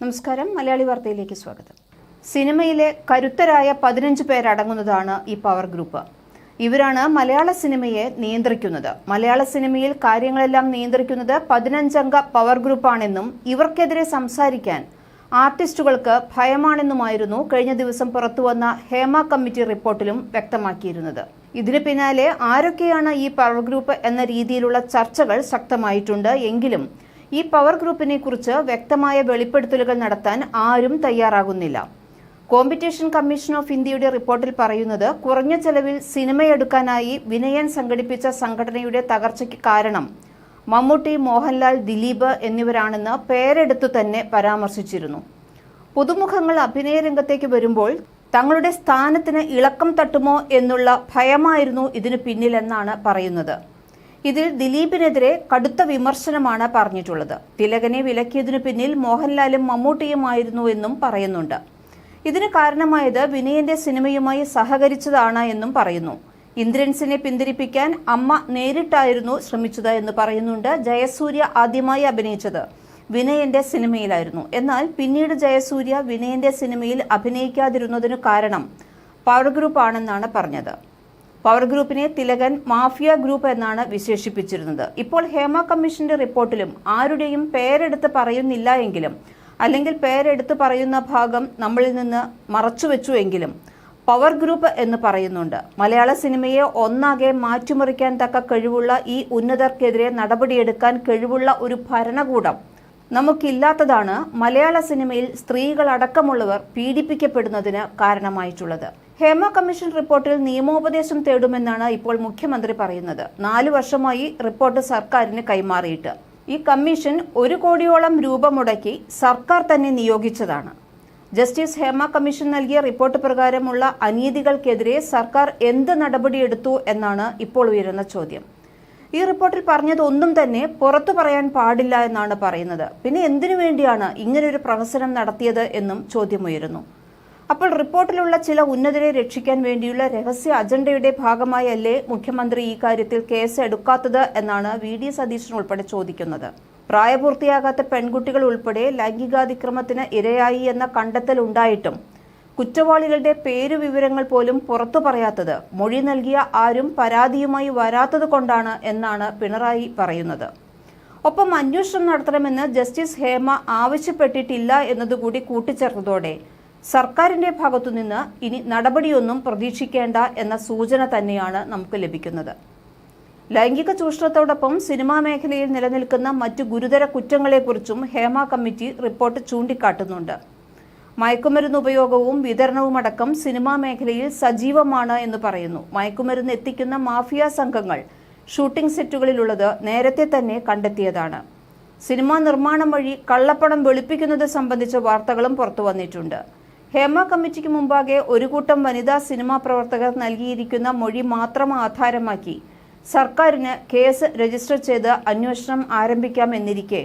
നമസ്കാരം. മലയാളി വാർത്തയിലേക്ക് സ്വാഗതം. സിനിമയിലെ കരുത്തരായ പതിനഞ്ച് പേരടങ്ങുന്നതാണ് ഈ പവർ ഗ്രൂപ്പ്. ഇവരാണ് മലയാള സിനിമയെ നിയന്ത്രിക്കുന്നത്. മലയാള സിനിമയിൽ കാര്യങ്ങളെല്ലാം നിയന്ത്രിക്കുന്നത് പതിനഞ്ചംഗ പവർ ഗ്രൂപ്പാണെന്നും ഇവർക്കെതിരെ സംസാരിക്കാൻ ആർട്ടിസ്റ്റുകൾക്ക് ഭയമാണെന്നുമായിരുന്നു കഴിഞ്ഞ ദിവസം പുറത്തുവന്ന ഹേമ കമ്മിറ്റി റിപ്പോർട്ടിലും വ്യക്തമാക്കിയിരുന്നത്. ഇതിന് പിന്നാലെ ആരൊക്കെയാണ് ഈ പവർ ഗ്രൂപ്പ് എന്ന രീതിയിലുള്ള ചർച്ചകൾ ശക്തമായിട്ടുണ്ട് എങ്കിലും ഈ പവർ ഗ്രൂപ്പിനെ കുറിച്ച് വ്യക്തമായ വെളിപ്പെടുത്തലുകൾ നടത്താൻ ആരും തയ്യാറാകുന്നില്ല. കോമ്പറ്റീഷൻ കമ്മീഷൻ ഓഫ് ഇന്ത്യയുടെ റിപ്പോർട്ടിൽ പറയുന്നത് കുറഞ്ഞ ചെലവിൽ സിനിമയെടുക്കാനായി വിനയൻ സംഘടിപ്പിച്ച സംഘടനയുടെ തകർച്ചയ്ക്ക് കാരണം മമ്മൂട്ടി മോഹൻലാൽ ദിലീപ് എന്നിവരാണെന്ന് പേരെടുത്തു തന്നെ പരാമർശിച്ചിരുന്നു. പുതുമുഖങ്ങൾ അഭിനയ രംഗത്തേക്ക് വരുമ്പോൾ തങ്ങളുടെ സ്ഥാനത്തിന് ഇളക്കം തട്ടുമോ എന്നുള്ള ഭയമായിരുന്നു ഇതിനു പിന്നിലെന്നാണ് പറയുന്നത്. ഇതിൽ ദിലീപിനെതിരെ കടുത്ത വിമർശനമാണ് പറഞ്ഞിട്ടുള്ളത്. തിലകനെ വിലക്കിയതിനു പിന്നിൽ മോഹൻലാലും മമ്മൂട്ടിയുമായിരുന്നു എന്നും പറയുന്നുണ്ട്. ഇതിന് കാരണമായത് വിനയന്റെ സിനിമയുമായി സഹകരിച്ചതാണ് എന്നും പറയുന്നു. ഇന്ദ്രൻസിനെ പിന്തിരിപ്പിക്കാൻ അമ്മ നേരിട്ടായിരുന്നു ശ്രമിച്ചത് എന്ന് പറയുന്നുണ്ട് ജയസൂര്യ ആദ്യമായി അഭിനയിച്ചത്. വിനയന്റെ സിനിമയിലായിരുന്നു. എന്നാൽ പിന്നീട് ജയസൂര്യ വിനയന്റെ സിനിമയിൽ അഭിനയിക്കാതിരുന്നതിനു കാരണം പവർ ഗ്രൂപ്പ് ആണെന്നാണ് പറഞ്ഞത്. പവർ ഗ്രൂപ്പിനെ തിലകൻ മാഫിയ ഗ്രൂപ്പ് എന്നാണ് വിശേഷിപ്പിച്ചിരുന്നത്. ഇപ്പോൾ ഹേമ കമ്മീഷന്റെ റിപ്പോർട്ടിലും ആരുടെയും പേരെടുത്ത് പറയുന്നില്ല എങ്കിലും അല്ലെങ്കിൽ പേരെടുത്ത് പറയുന്ന ഭാഗം നമ്മളിൽ നിന്ന് മറച്ചുവെച്ചു എങ്കിലും പവർ ഗ്രൂപ്പ് എന്ന് പറയുന്നുണ്ട്. മലയാള സിനിമയെ ഒന്നാകെ മാറ്റിമറിക്കാൻ തക്ക കഴിവുള്ള ഈ ഉന്നതർക്കെതിരെ നടപടിയെടുക്കാൻ കഴിവുള്ള ഒരു ഭരണകൂടം നമുക്കില്ലാത്തതാണ് മലയാള സിനിമയിൽ സ്ത്രീകളടക്കമുള്ളവർ പീഡിപ്പിക്കപ്പെടുന്നതിന് കാരണമായിട്ടുള്ളത്. ഹേമ കമ്മീഷൻ റിപ്പോർട്ടിൽ നിയമോപദേശം തേടുമെന്നാണ് ഇപ്പോൾ മുഖ്യമന്ത്രി പറയുന്നത്. നാലു വർഷമായി റിപ്പോർട്ട് സർക്കാരിന് കൈമാറിയിട്ട്. ഈ കമ്മീഷൻ ഒരു കോടിയോളം രൂപ മുടക്കി സർക്കാർ തന്നെ നിയോഗിച്ചതാണ്. ജസ്റ്റിസ് ഹേമ കമ്മീഷൻ നൽകിയ റിപ്പോർട്ട് പ്രകാരമുള്ള അനീതികൾക്കെതിരെ സർക്കാർ എന്ത് നടപടിയെടുത്തു എന്നാണ് ഇപ്പോൾ ഉയരുന്ന ചോദ്യം. ഈ റിപ്പോർട്ടിൽ പറഞ്ഞതൊന്നും തന്നെ പുറത്തു പറയാൻ പാടില്ല എന്നാണ് പറയുന്നത്. പിന്നെ എന്തിനു വേണ്ടിയാണ് ഇങ്ങനൊരു പ്രഹസനം നടത്തിയത് എന്നും ചോദ്യമുയരുന്നു അപ്പോൾ റിപ്പോർട്ടിലുള്ള ചില ഉന്നതരെ രക്ഷിക്കാൻ വേണ്ടിയുള്ള രഹസ്യ അജണ്ടയുടെ ഭാഗമായല്ലേ മുഖ്യമന്ത്രി ഈ കാര്യത്തിൽ കേസ് എടുക്കാത്തത് എന്നാണ് വി ഡി സതീശൻ ഉൾപ്പെടെ ചോദിക്കുന്നത്. പ്രായപൂർത്തിയാകാത്ത പെൺകുട്ടികൾ ഉൾപ്പെടെ ലൈംഗികാതിക്രമത്തിന് ഇരയായി എന്ന കണ്ടെത്തൽ ഉണ്ടായിട്ടും കുറ്റവാളികളുടെ പേരു വിവരങ്ങൾ പോലും പുറത്തു പറയാത്തത് മൊഴി നൽകിയ ആരും പരാതിയുമായി വരാത്തത് കൊണ്ടാണ് എന്നാണ് പിണറായി പറയുന്നത്. ഒപ്പം അന്വേഷണം നടത്തണമെന്ന് ജസ്റ്റിസ് ഹേമ ആവശ്യപ്പെട്ടിട്ടില്ല എന്നതുകൂടി കൂട്ടിച്ചേർത്തതോടെ സർക്കാരിന്റെ ഭാഗത്തുനിന്ന് ഇനി നടപടിയൊന്നും പ്രതീക്ഷിക്കേണ്ട എന്ന സൂചന തന്നെയാണ് നമുക്ക് ലഭിക്കുന്നത്. ലൈംഗിക ചൂഷണത്തോടൊപ്പം സിനിമാ മേഖലയിൽ നിലനിൽക്കുന്ന മറ്റു ഗുരുതര കുറ്റങ്ങളെക്കുറിച്ചും ഹേമ കമ്മിറ്റി റിപ്പോർട്ട് ചൂണ്ടിക്കാട്ടുന്നുണ്ട്. മയക്കുമരുന്ന് ഉപയോഗവും വിതരണവുമടക്കം സിനിമാ മേഖലയിൽ സജീവമാണ് എന്ന് പറയുന്നു. മയക്കുമരുന്ന് എത്തിക്കുന്ന മാഫിയ സംഘങ്ങൾ ഷൂട്ടിംഗ് സെറ്റുകളിലുള്ളത് നേരത്തെ തന്നെ കണ്ടെത്തിയതാണ്. സിനിമാ നിർമ്മാണം വഴി കള്ളപ്പണം വെളുപ്പിക്കുന്നത് സംബന്ധിച്ച വാർത്തകളും പുറത്തു വന്നിട്ടുണ്ട്. ഹേമ കമ്മിറ്റിക്ക് മുമ്പാകെ ഒരു കൂട്ടം വനിതാ സിനിമാ പ്രവർത്തകർ നൽകിയിരിക്കുന്ന മൊഴി മാത്രം ആധാരമാക്കി. സർക്കാരിന് കേസ് രജിസ്റ്റർ ചെയ്ത് അന്വേഷണം ആരംഭിക്കാമെന്നിരിക്കെ.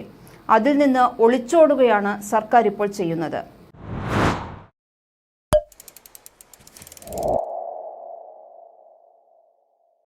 അതിൽ നിന്ന് ഒളിച്ചോടുകയാണ് സർക്കാർ ഇപ്പോൾ ചെയ്യുന്നത്.